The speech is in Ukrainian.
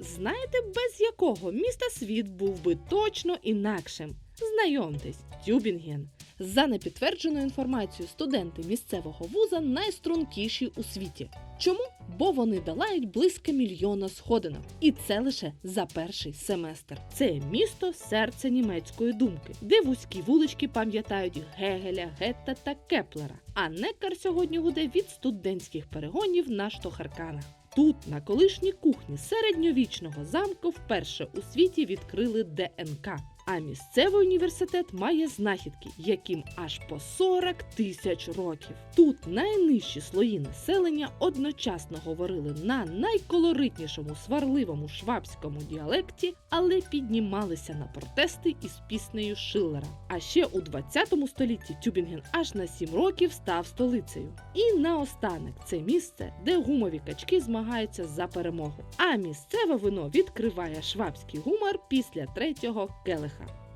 Знаєте, без якого міста світ був би точно інакшим? Знайомтесь, Тюбінген. За непідтвердженою інформацією, студенти місцевого вуза найстрункіші у світі. Чому? Бо вони долають близько мільйона сходинок. І це лише за перший семестр. Це місто серце німецької думки, де вузькі вулички пам'ятають Гегеля, Гетта та Кеплера. А некар сьогодні гуде від студентських перегонів на штохарканах. Тут, на колишній кухні середньовічного замку, вперше у світі відкрили ДНК. А місцевий університет має знахідки, яким аж по 40 тисяч років. Тут найнижчі слої населення одночасно говорили на найколоритнішому сварливому швабському діалекті, але піднімалися на протести із піснею Шиллера. А ще у 20 столітті Тюбінген аж на 7 років став столицею. І наостанок це місце, де гумові качки змагаються за перемогу. А місцеве вино відкриває швабський гумор після третього келиха успеха.